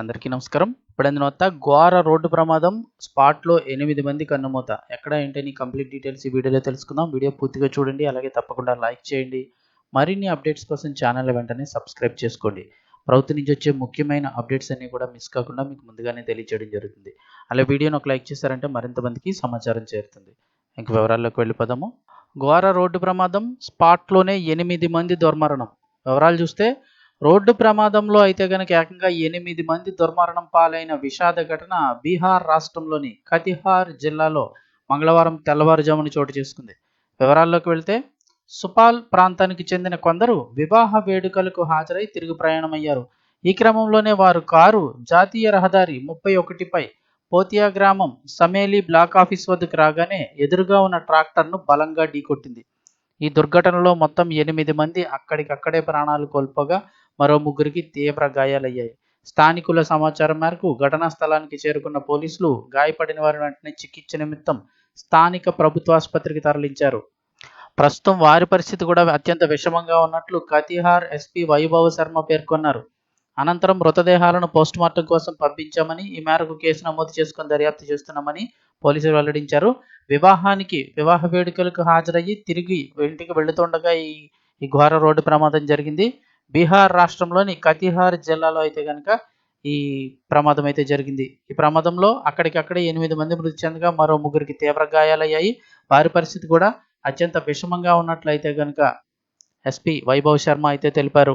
అందరికీ నమస్కారం. ఇప్పుడు వత్త ఘోర రోడ్డు ప్రమాదం స్పాట్లో ఎనిమిది మంది కన్నుమూత. ఎక్కడ ఏంటని కంప్లీట్ డీటెయిల్స్ ఈ వీడియోలో తెలుసుకుందాం. వీడియో పూర్తిగా చూడండి అలాగే తప్పకుండా లైక్ చేయండి. మరిన్ని అప్డేట్స్ కోసం ఛానల్ వెంటనే సబ్స్క్రైబ్ చేసుకోండి. ప్రభుత్వం నుంచి వచ్చే ముఖ్యమైన అప్డేట్స్ అన్నీ కూడా మిస్ కాకుండా మీకు ముందుగానే తెలియజేయడం జరుగుతుంది. అలా వీడియోని ఒక లైక్ చేశారంటే మరింత మందికి సమాచారం చేరుతుంది. ఇంక వివరాల్లోకి వెళ్ళిపోదాము. ఘోర రోడ్డు ప్రమాదం స్పాట్లోనే ఎనిమిది మంది దుర్మరణం. వివరాలు చూస్తే రోడ్డు ప్రమాదంలో అయితే గనక ఏకంగా ఎనిమిది మంది దుర్మరణం పాలైన విషాద ఘటన బీహార్ రాష్ట్రంలోని కతిహార్ జిల్లాలో మంగళవారం తెల్లవారుజామున చోటు చేసుకుంది. వివరాల్లోకి వెళ్తే సుపాల్ ప్రాంతానికి చెందిన కొందరు వివాహ వేడుకలకు హాజరై తిరుగు ప్రయాణమయ్యారు. ఈ క్రమంలోనే వారు కారు జాతీయ రహదారి ముప్పై ఒకటిపై పోతియా గ్రామం సమేలి బ్లాక్ ఆఫీస్ వద్దకు రాగానే ఎదురుగా ఉన్న ట్రాక్టర్ను బలంగా ఢీకొట్టింది. ఈ దుర్ఘటనలో మొత్తం ఎనిమిది మంది అక్కడికక్కడే ప్రాణాలు కోల్పోగా మరో ముగ్గురికి తీవ్ర గాయాలయ్యాయి. స్థానికుల సమాచారం మేరకు ఘటనా స్థలానికి చేరుకున్న పోలీసులు గాయపడిన వారి వెంటనే చికిత్స నిమిత్తం స్థానిక ప్రభుత్వ ఆసుపత్రికి తరలించారు. ప్రస్తుతం వారి పరిస్థితి కూడా అత్యంత విషమంగా ఉన్నట్లు కతిహార్ ఎస్పీ వైభవ శర్మ పేర్కొన్నారు. అనంతరం మృతదేహాలను పోస్టుమార్టం కోసం పంపించామని ఈ మేరకు కేసు నమోదు చేసుకుని దర్యాప్తు చేస్తున్నామని పోలీసులు వెల్లడించారు. వివాహానికి వివాహ వేడుకలకు హాజరయ్యి తిరిగి ఇంటికి వెళుతుండగా ఈ ఈ ఘోర రోడ్డు ప్రమాదం జరిగింది. బీహార్ రాష్ట్రంలోని కతిహార్ జిల్లాలో అయితే కనుక ఈ ప్రమాదం అయితే జరిగింది. ఈ ప్రమాదంలో అక్కడికక్కడే ఎనిమిది మంది మృతి చెందగా మరో ముగ్గురికి తీవ్ర గాయాలయ్యాయి. వారి పరిస్థితి కూడా అత్యంత విషమంగా ఉన్నట్లయితే కనుక ఎస్పీ వైభవ్ శర్మ అయితే తెలిపారు.